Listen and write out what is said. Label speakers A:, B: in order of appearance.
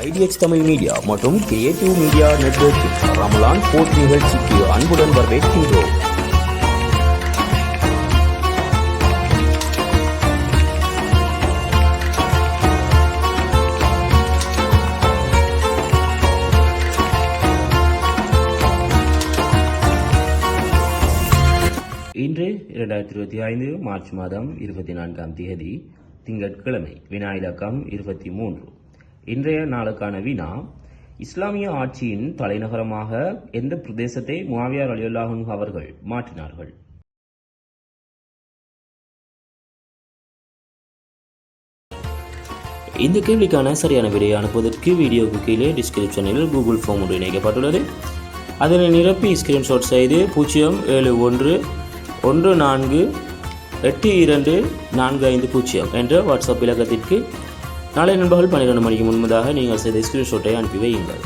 A: IDH Tamil media மற்றும் creative media நெட்வொர்க்கின் ரமலான் போட் நிகழ்ச்சிக்கு அன்புடன் வரவேற்கின்றோம். இன்று இரண்டாயிரத்தி இருபத்தி ஐந்து மார்ச் மாதம் இருபத்தி நான்காம் தேதி திங்கட்கிழமை வினா இலக்கம் இருபத்தி மூன்று. இன்றைய நாளுக்கான வினா இஸ்லாமிய ஆட்சியின் தலைநகரமாக எந்த பிரதேசத்தை முவாவியார் அலியுல்லாஹன் அவர்கள் மாற்றினார்கள்? இந்த கேள்விக்கான சரியான விடையை அனுப்புவதற்கு வீடியோவுக்கு கீழே டிஸ்கிரிப்ஷனில் கூகுள் ஃபார்ம் ஒன்று இணைக்கப்பட்டுள்ளது. அதனை நிரப்பி ஸ்கிரீன்ஷாட் செய்து பூஜ்ஜியம் ஏழு ஒன்று ஒன்று நான்கு எட்டு இரண்டு நான்கு ஐந்து பூஜ்ஜியம் என்ற வாட்ஸ்அப் இலக்கத்திற்கு நாளை நண்பர்கள் பன்னிரெண்டு மணிக்கு முன்பதாக நீங்கள் செய்த ஸ்கிரீன்ஷாட்டை அனுப்பி வையுங்கள்.